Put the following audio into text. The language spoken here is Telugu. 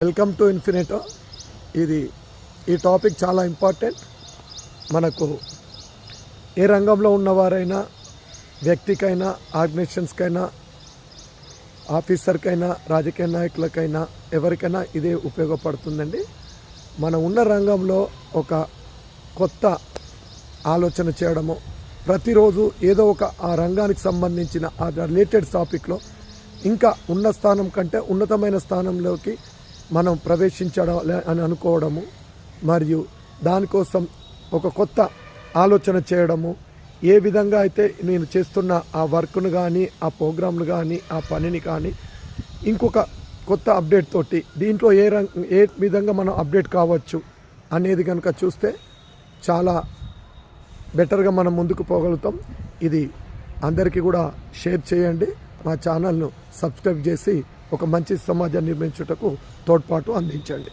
Welcome to ఇన్ఫినిటో. ఇది ఈ టాపిక్ చాలా ఇంపార్టెంట్. మనకు ఏ రంగంలో ఉన్నవారైనా వ్యక్తికైనా ఆర్గనైజేషన్స్కైనా ఆఫీసర్కైనా రాజకీయ నాయకులకైనా ఎవరికైనా ఇదే ఉపయోగపడుతుందండి. మనం ఉన్న రంగంలో ఒక కొత్త ఆలోచన చేయడము ప్రతిరోజు ఏదో ఒక ఆ రంగానికి సంబంధించిన ఆ రిలేటెడ్ టాపిక్లో ఇంకా ఉన్న స్థానం కంటే ఉన్నతమైన స్థానంలోకి మనం ప్రవేశించడం అని అనుకోవడము మరియు దానికోసం ఒక కొత్త ఆలోచన చేయడము ఏ విధంగా అయితే నేను చేస్తున్న ఆ వర్క్ను కానీ ఆ ప్రోగ్రామ్ను కానీ ఆ పనిని కానీ ఇంకొక కొత్త అప్డేట్ తోటి దీంట్లో ఏ రంగ ఏ విధంగా మనం అప్డేట్ కావచ్చు అనేది కనుక చూస్తే చాలా బెటర్గా మనం ముందుకు పోగలుగుతాం. ఇది అందరికీ కూడా షేర్ చేయండి. మా ఛానల్ను సబ్స్క్రైబ్ చేసి ఒక మంచి సమాజాన్ని నిర్మించుటకు తోడ్పాటు అందించండి.